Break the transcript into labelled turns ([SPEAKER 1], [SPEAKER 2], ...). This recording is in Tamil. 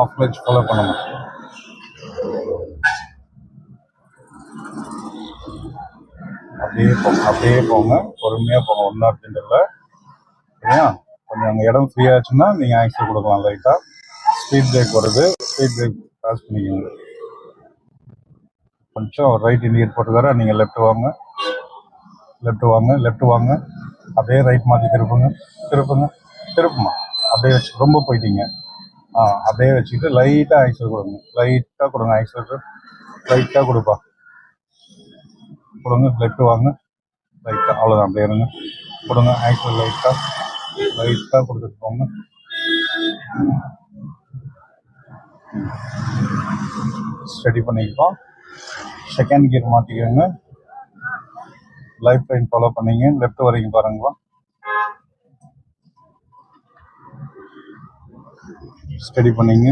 [SPEAKER 1] ஆஃப் கிளச் ஃபாலோ பண்ணணும் அப்படியே போங்க அப்படியே போங்க. பொறுமையாக போங்க. ஒன்றா அப்படின்றல சரியா? கொஞ்சம் அங்கே இடம் ஃப்ரீ ஆச்சுன்னா நீங்கள் ஆக்சில் கொடுக்கலாம் லைட்டாக ஸ்பீட் பிரேக் வருது ஸ்பீட் பிரேக் பாஸ் பண்ணிக்கோங்க. கொஞ்சம் ரைட் இண்டிகேட் போட்டுக்கார நீங்கள் லெஃப்ட் வாங்க. லெஃப்ட் வாங்க லெஃப்ட் வாங்க. அப்படியே ரைட் மாற்றி திருப்புங்க. திருப்புங்க. திருப்புமா? அப்படியே வச்சு ரொம்ப போயிட்டீங்க. ஆ அப்படியே வச்சுக்கிட்டு லைட்டாக ஆக்சல் கொடுங்க. லைட்டாக கொடுங்க ஆக்சல் லைட்டாக கொடுப்பா. கொடுங்க லெஃப்ட் வாங்க. லைட்டாக அவ்வளோதான் அப்படியே இருங்க. கொடுங்க ஆக்சல் லைட்டாக லைட்டாக கொடுத்துட்டு போங்க. ஸ்டடி பண்ணிக்கலாம் செகண்ட் கியர் மாற்றிக்கோங்க லைஃப் லைன் ஃபாலோ பண்ணீங்க. லெஃப்ட் வரைக்கும் பாருங்களா ஸ்டடி பண்ணீங்க?